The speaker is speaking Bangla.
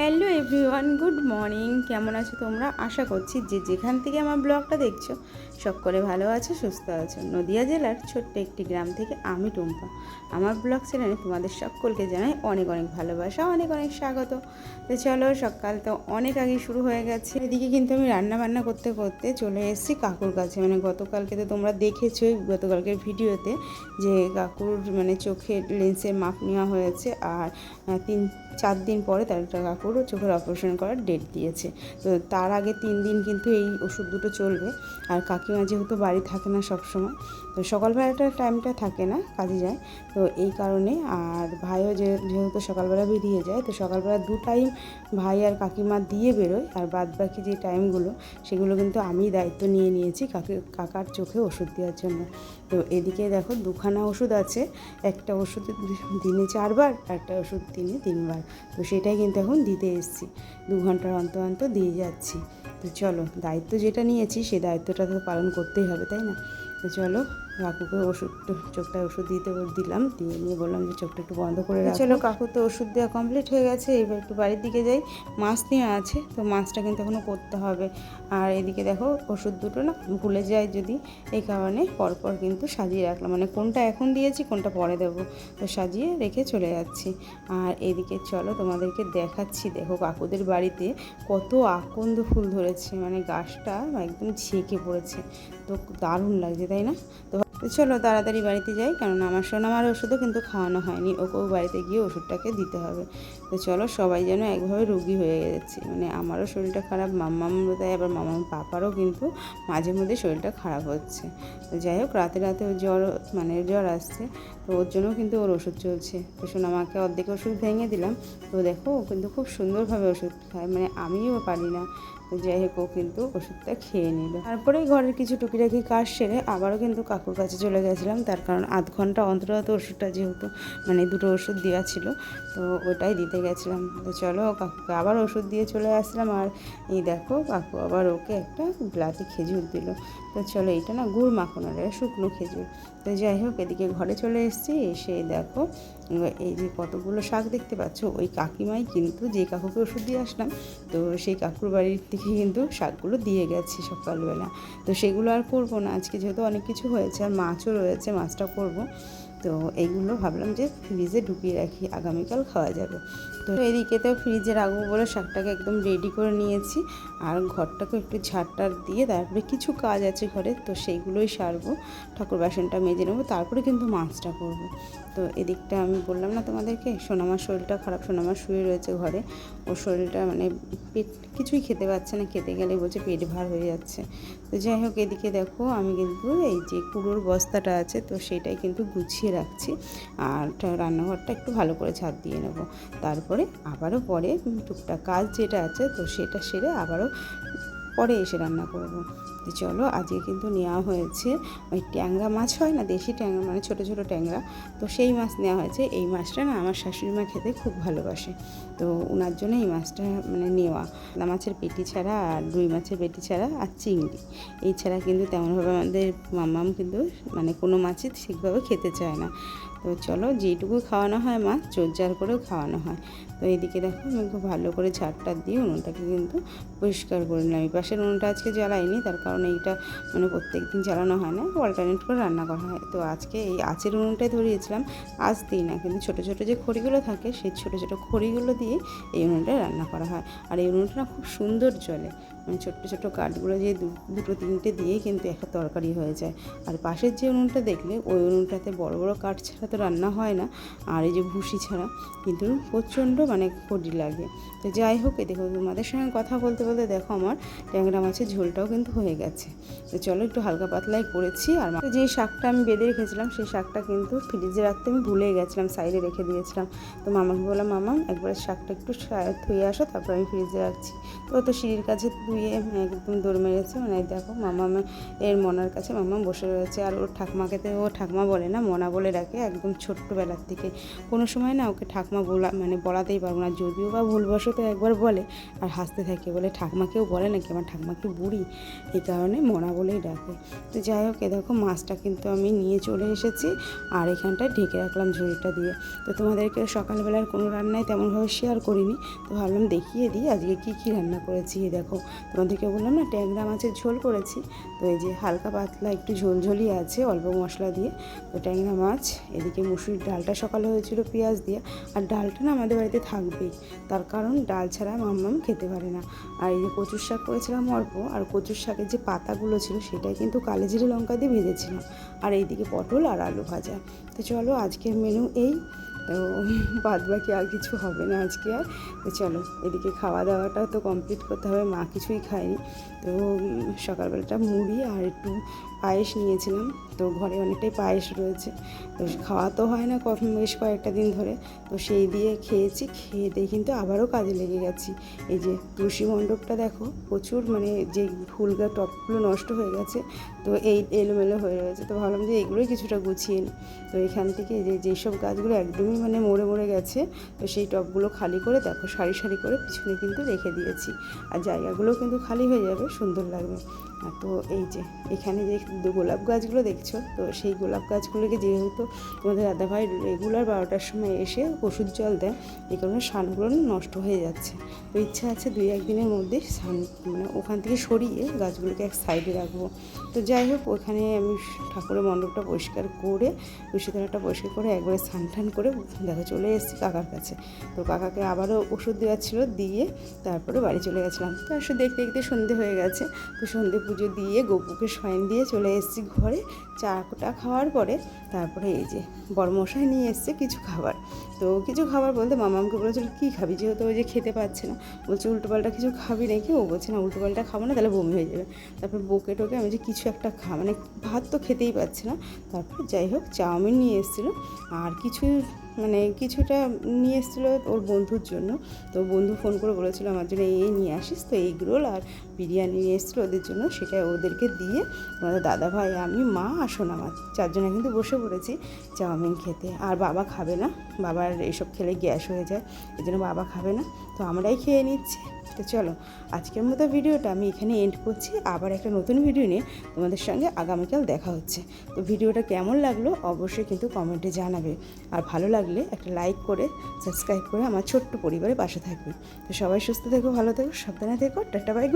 Hello everyone, good morning. কেমন আছো তোমরা? আশা করছি যে যেখান থেকে আমার ব্লগটা দেখছ সকলে ভালো আছে, সুস্থ আছো? নদিয়া জেলার ছোট্ট একটি গ্রাম থেকে আমি টুম্পা। আমার ব্লগ চ্যানেলে তোমাদের সকলকে জানাই অনেক অনেক ভালোবাসা, অনেক অনেক স্বাগত। তো চলো, সকাল তো অনেক আগে শুরু হয়ে গেছে। এদিকে কিন্তু আমি রান্না বান্না করতে করতে চলে এসেছি কাকুর কাছে। মানে গতকালকে তো তোমরা দেখেছোই গতকালকের ভিডিওতে যে কাকুর মানে চোখের লেন্সের মাপ নেওয়া হয়েছে আর তিন, চার দিন পরে তার একটা কাকুর চোখের অপারেশন করার ডেট দিয়েছে। তো তার আগে তিন দিন কিন্তু এই ওষুধ দুটো চলবে। আর কাকিমা যেহেতু বাড়ি থাকে না সব সময় তো সকালবেলাটা টাইমটা থাকে না, কাজে যায়, তো এই কারণে আর ভাইও যে, যেহেতু সকালবেলা বেরিয়ে যায়, তো সকালবেলা দু টাইম ভাই আর কাকিমা দিয়ে বেরোয়, আর বাদ বাকি যে টাইমগুলো সেগুলো কিন্তু আমি দায়িত্ব নিয়ে নিয়েছি কাকি, কাকার চোখে ওষুধ দেওয়ার জন্য। তো এদিকে দেখো দুখানা ওষুধ আছে, একটা ওষুধ দিনে চারবার একটা ওষুধ দিনে তিনবার, তো সেটাই কিন্তু এখন দিতে এসেছি। দু ঘণ্টার অন্তর অন্তর দিয়ে যাচ্ছি। তো চলো দায়িত্ব যেটা নিয়েছি সেই দায়িত্বটা তো পালন করতেই হবে, তাই না? তো চলো কাকুকে ওষুধ চোখটা ওষুধ দিতে দিলাম দিয়ে নিয়ে বললাম যে চোখটা একটু বন্ধ করে রাখো। চলো কাকু তো ওষুধ দেওয়া কমপ্লিট হয়ে গেছে এবার একটু বাড়ির দিকে যাই। মাছ নেওয়া আছে তো মাছটা কিন্তু এখনও করতে হবে। আর এদিকে দেখো ওষুধ দুটো না ভুলে যায় যদি এই কারণে পরপর কিন্তু সাজিয়ে রাখলাম। মানে কোনটা এখন দিয়েছি কোনটা পরে দেবো। তো সাজিয়ে রেখে চলে যাচ্ছি। আর এদিকে চলো তোমাদেরকে দেখাচ্ছি দেখো কাকুদের বাড়িতে কত আকন্দ ফুল ধরেছে। মানে গাছটা একদম ঝেঁকে পড়েছে। তো দারুণ লাগছে তাই না? তো তো চলো তাড়াতাড়ি বাড়িতে যাই, কেননা আমার সোনামার ওষুধও কিন্তু খাওয়ানো হয়নি। ওকেও বাড়িতে গিয়ে ওষুধটাকে দিতে হবে। তো চলো সবাই যেন একভাবে রুগী হয়ে গেছে। মানে আমারও শরীরটা খারাপ মাম্মাম তাই আবার মামাম পাপারও কিন্তু মাঝে মধ্যে শরীরটা খারাপ হচ্ছে। তো যাই হোক, রাতে রাতে ওর জ্বর মানে জ্বর আসছে। তো ওর জন্যও কিন্তু ওর ওষুধ চলছে। তো সোনামাকে অর্ধেক ওষুধ ভেঙে দিলাম। তো দেখো ও কিন্তু খুব সুন্দরভাবে ওষুধ খায়। মানে আমিও পারি না। যাই হোক কিন্তু ওষুধটা খেয়ে নিল। তারপরে ঘরের কিছু টুকিটাকি কাজ সেরে আবারও কিন্তু কাকুর কাছে চলে গেছিলাম। তার কারণ আধ ঘণ্টা অন্তর ওষুধটা যেহেতু মানে দুটো ওষুধ দেওয়া ছিল, তো ওটাই দিতে গেছিলাম। তো চলো, কাকুকে আবার ওষুধ দিয়ে চলে আসলাম। আর এই দেখো, কাকু আবার ওকে একটা ব্লাতি খেজুর দিল। তো চলো, এইটা না গুড় মাখন আর শুকনো খেজুর। তো যাই হোক এদিকে ঘরে চলে এসেছি। এসে দেখো, এই যে কতগুলো শাক দেখতে পাচ্ছ, ওই কাকিমাই কিন্তু যে কাকুকে ওষুধ দিয়ে আসলাম, তো সেই কাকুর বাড়ির থেকে কিন্তু শাকগুলো দিয়ে গেছি সকালবেলা। তো সেগুলো আর করব না, আজকে যেহেতু অনেক কিছু হয়েছে আর মাছও রয়েছে, মাছটা করব। তো এইগুলো ভাবলাম যে ফ্রিজে ঢুকিয়ে রাখি, আগামীকাল খাওয়া যাবে। তো এদিকে তো ফ্রিজে রাখব বলে শাকটাকে একদম রেডি করে নিয়েছি। আর ঘরটাকে একটু ঝাড়টার দিয়ে তারপরে কিছু কাজ আছে ঘরে, তো সেইগুলোই সারবো, ঠাকুর বাসনটা মেজে নেব, তারপরে কিন্তু মাছটা করব। তো এদিকটা আমি বললাম না তোমাদেরকে সোনামার শরীরটা খারাপ সোনামার শুয়ে রয়েছে ঘরে, ওর শরীরটা মানে পেট কিছুই খেতে পাচ্ছে না, খেতে গেলে বলছে পেট ভার হয়ে যাচ্ছে। তো যাই হোক, এদিকে দেখো আমি কিন্তু এই যে কুড়োর বস্তাটা আছে, তো সেটাই কিন্তু গুছিয়ে রাখছি, আর রান্নাঘরটা একটু ভালো করে ছাদ দিয়ে নেব। তারপরে আবারও পরে টুকটাক কাজ যেটা আছে, তো সেটা সেরে আবারও পরে এসে রান্না করব। তো চলো, আজকে কিন্তু নেওয়া হয়েছে ওই ট্যাংরা মাছ হয় না, দেশি ট্যাংরা মানে ছোটো ছোটো ট্যাংরা। তো সেই মাছ নেওয়া হয়েছে। এই মাছটা না আমার শাশুড়ি মা খেতে খুব ভালোবাসে। তো ওনার জন্য এই মাছটা মানে নেওয়া। মাছের পেটি ছাড়া আর রুই মাছের পেটি ছাড়া আর চিংড়ি। এই ছাড়া কিন্তু তেমনভাবে আমাদের মাম্মাম কিন্তু মানে কোনো মাছই ঠিকভাবে খেতে চায় না। তো চলো যেটুকু খাওয়ানো হয় মাছ জোরজার করেও খাওয়ানো হয়। তো এইদিকে দেখো, আমি খুব ভালো করে ঝাড়টা দিয়ে উনুনটাকে কিন্তু পরিষ্কার করে নিলাম। এই পাশের উনুনটা আজকে জ্বালাইনি, তার কারণে এইটা মানে প্রত্যেক দিন জ্বালানো হয় না অল্টারনেট করে রান্না করা হয়। তো আজকে এই আঁচের উনুনটাই ধরিয়েছিলাম আজ দিই না, কিন্তু ছোটো ছোটো যে খড়িগুলো থাকে, সেই ছোটো ছোটো খড়িগুলো দিয়ে এই উনুনটা রান্না করা হয়। আর এই উনুনটা খুব সুন্দর চলে ছোট্ট ছোট্ট কাঠগুলো দু- দুটো তিনটে দিয়ে কিন্তু একটা তরকারি হয়ে যায়। আর পাশের যে উনুনটা দেখলে, ওই উনুনটাতে বড় বড় কাঠ ছাড়া তো রান্না হয় না, আর এই যে ভুসি ছাড়া কিন্তু প্রচণ্ড মানে খড়ি লাগে। তো যাই হোক, এ দেখো তোমাদের সঙ্গে কথা বলতে বলতে দেখো আমার ট্যাংরা মাছের ঝোলটাও কিন্তু হয়ে গেছে। তো চলো একটু হালকা পাতলাই করেছি, আর যে শাকটা আমি বেঁধে রেখেছিলাম, সেই শাকটা কিন্তু ফ্রিজে রাখতে আমি ভুলে গেছিলাম, সাইডে রেখে দিয়েছিলাম। তো মামাকে বললাম, মামা, একবার শাকটা একটু ধুয়ে আসো, তারপর আমি ফ্রিজে রাখছি। তো তো সিঁড়ির কাছে শুয়ে একদম দৌড় মেরেছে। মানে দেখো মামা এর মনার কাছে মামা বসে রয়েছে। আর ওর ঠাকমাকে তো ও ঠাকমা বলে না, মনা বলে ডাকে একদম ছোট্টবেলার থেকে কোনো সময় না ওকে ঠাকমা বলা মানে বলাতেই পারব না। যদিও বা ভুলবশত একবার বলে আর হাসতে থাকে বলে। ঠাকমাকেও বলে নাকি, আমার ঠাকমা কি বুড়ি। এই কারণে মনা বলেই ডাকে। তো যাই হোক, এ দেখো মাছটা কিন্তু আমি নিয়ে চলে এসেছি। আর এখানটায় ঢেকে রাখলাম ঝুড়িটা দিয়ে। তো তোমাদেরকে সকালবেলার কোনো রান্নায় তেমনভাবে শেয়ার করিনি। তো ভাবলাম দেখিয়ে দিই আজকে কী কী রান্না করেছি দেখো। তোমাদেরকে বললাম, না, ট্যাংরা মাছের ঝোল করেছি। তো এই যে হালকা পাতলা একটু ঝোল ঝোলই আছে, অল্প মশলা দিয়ে। তো ট্যাংরা মাছ, এদিকে মুসুরির ডালটা সকালে হয়েছিল পেঁয়াজ দিয়ে। আর ডালটা না আমাদের বাড়িতে থাকবেই, তার কারণ ডাল ছাড়া মাম্মাম খেতে পারে না। আর এই যে কচুর শাক করেছিলাম অল্প, আর কচুর শাকের যে পাতাগুলো ছিল, সেটাই কিন্তু কালো জিরে লঙ্কা দিয়ে ভেজেছিলাম। আর এইদিকে পটল আর আলু ভাজা। তো চলো আজকের মেনু এই। তো বাদ বাকি আর কিছু হবে না আজকে আর। তো চলো, এদিকে খাওয়া দাওয়াটা তো কমপ্লিট করতে হবে, মা কিছুই খায়নি। তো সকালবেলাটা মুড়ি আর একটু পায়েস নিয়েছিলাম। তো ঘরে অনেকটাই পায়েস রয়েছে। তো খাওয়া তো হয় না কখন বেশ কয়েকটা দিন ধরে। তো সেই দিয়ে খেয়েছি, খেয়ে দিয়ে কিন্তু আবারও কাজে লেগে গেছি। এই যে তুলসী মণ্ডপটা দেখো, প্রচুর মানে যে ফুল গাছ টপগুলো নষ্ট হয়ে গেছে, তো এই এলোমেলো হয়ে রয়েছে। তো ভাবলাম যে এগুলোই কিছুটা গুছিয়ে নিই। তো এখান থেকে যে যেসব গাছগুলো একদমই মানে মরে মরে গেছে, তো সেই টবগুলো খালি করে দেখো, সারি সারি করে পিছনে কিন্তু রেখে দিয়েছি। আর জায়গাগুলো কিন্তু খালি হয়ে যাবে, সুন্দর লাগবে। তো এই যে, এখানে যে গোলাপ গাছগুলো দেখছ, তো সেই গোলাপ গাছগুলোকে যেহেতু তোমাদের দাদাভাই রেগুলার বারোটার সময় এসে ওষুধ জল দেয়, এই কারণে সানগুলো নষ্ট হয়ে যাচ্ছে। তো ইচ্ছা আছে দুই একদিনের মধ্যে সান মানে ওখান থেকে সরিয়ে গাছগুলোকে এক সাইডে রাখব। তো যাই হোক, ওখানে আমি ঠাকুরের মণ্ডপটা পরিষ্কার করে, তুলসীতলাটা পরিষ্কার করে একবারে স্নান টান করে দেখো চলে এসেছি কাকার কাছে। তো কাকাকে আবারও ওষুধ দেওয়া ছিল দিয়ে তারপরে বাড়ি চলে গেছিলাম। তো আসলে দেখতে দেখতে সন্ধে হয়ে গেছে। তো সন্ধে পুজো দিয়ে গোপুকে শয়ন দিয়ে চলে এসেছি ঘরে। চা চাটা খাওয়ার পরে তারপরে এই যে বড়মশাই নিয়ে এসছে কিছু খাবার। তো কিছু খাবার বলতে মামামকে বলেছিল, কী খাবি? যেহেতু ওই যে খেতে পাচ্ছে না। বলছে উল্টোপাল্টা কিছু খাবি নাকি? ও বলছে, না উল্টোপাল্টা খাব না, তাহলে বমি হয়ে যাবে। তারপর বকে টোকে আমি যে কিছু একটা খা মানে ভাত তো খেতেই পাচ্ছে না। তারপর যাই হোক, চাউমিন নিয়ে এসেছিল। আর কিছু মানে কিছুটা নিয়ে এসেছিল ওর বন্ধুর জন্য। তো বন্ধু ফোন করে বলেছিল, আমার জন্য এই নিয়ে আসিস তো, এগ রোল আর বিরিয়ানি নিয়ে এসেছিল ওদের জন্য। সেটা ওদেরকে দিয়ে আমাদের দাদা ভাই, আমি মা আর সোনা আমার চারজনে কিন্তু বসে পড়েছি চাউমিন খেতে। আর বাবা খাবে না। বাবার এসব খেলে গ্যাস হয়ে যায়। এই জন্য বাবা খাবে না। তো আমরাই খেয়ে নিচ্ছি। তো চলো, আজকের মতো ভিডিওটা আমি এখানে এন্ড করছি। আবার একটা নতুন ভিডিও নিয়ে তোমাদের সঙ্গে আগামীকাল দেখা হচ্ছে। তো ভিডিওটা কেমন লাগল অবশ্যই কিন্তু কমেন্টে জানাবে। আর ভালো লাগলে একটা লাইক করে সাবস্ক্রাইব করে আমার ছোট্ট পরিবারে পাশে থাকবে। তো সবাই সুস্থ থেকো, ভালো থেকো, সাবধানে থেকো, টাটা বাই